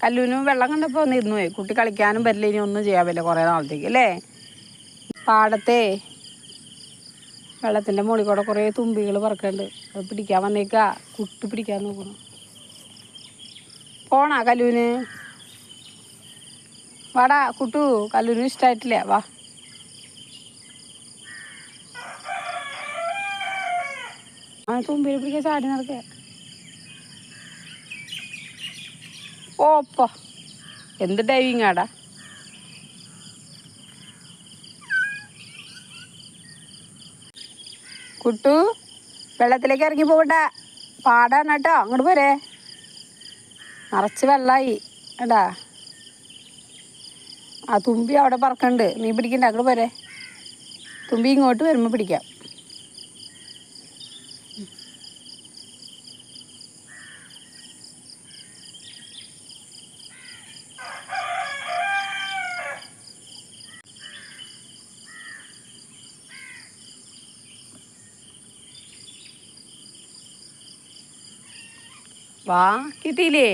കല്ലുവിനും വെള്ളം കണ്ടപ്പോൾ നിന്നു പോയി കുട്ടി കളിക്കാനും പറ്റില്ല ഇനി ഒന്നും ചെയ്യാൻ പറ്റില്ല കുറേ നാളത്തേക്ക് അല്ലേ? പാടത്തെ വെള്ളത്തിന്റെ മുകളിൽ കൂടെ കുറേ തുമ്പികൾ പറക്കുന്നുണ്ട്. അത് പിടിക്കാൻ വന്നേക്കാ. കുട്ടി പിടിക്കാൻ നോക്കണം പോണാ കല്ലൂന് വാടാ കുട്ടു കല്ലൂനും ഇഷ്ടമായിട്ടില്ല വാ. ആ തുമ്പിയിൽ പിടിക്കാൻ ചാടി നടക്കുക ഓപ്പ. എന്ത് ഡൈവിങ് ആടാ? കുട്ടു വെള്ളത്തിലേക്ക് ഇറങ്ങി പോകണ്ട. പാടാണ് കേട്ടോ. അങ്ങോട്ട് പോരെ. നിറച്ച് വെള്ളമായി കേട്ടാ ആ തുമ്പി അവിടെ പറക്കണ്ട്. നീ പിടിക്കണ്ട. അങ്ങോട്ട് പോരെ. തുമ്പി ഇങ്ങോട്ട് വരുമ്പോൾ പിടിക്കാം. വാ കിട്ടിയില്ലേ?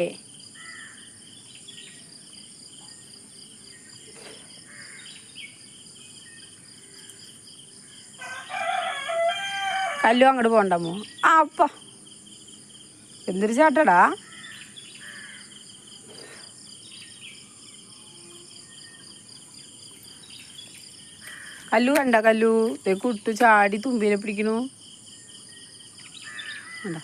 കല്ലു അങ്ങോട്ട് പോണ്ടമ്മോ ആ അപ്പ എന്തൊരു ചാട്ടടാ? കല്ലു കണ്ട കല്ലു കുട്ടു ചാടി തുമ്പിനെ പിടിക്കണു. കണ്ട?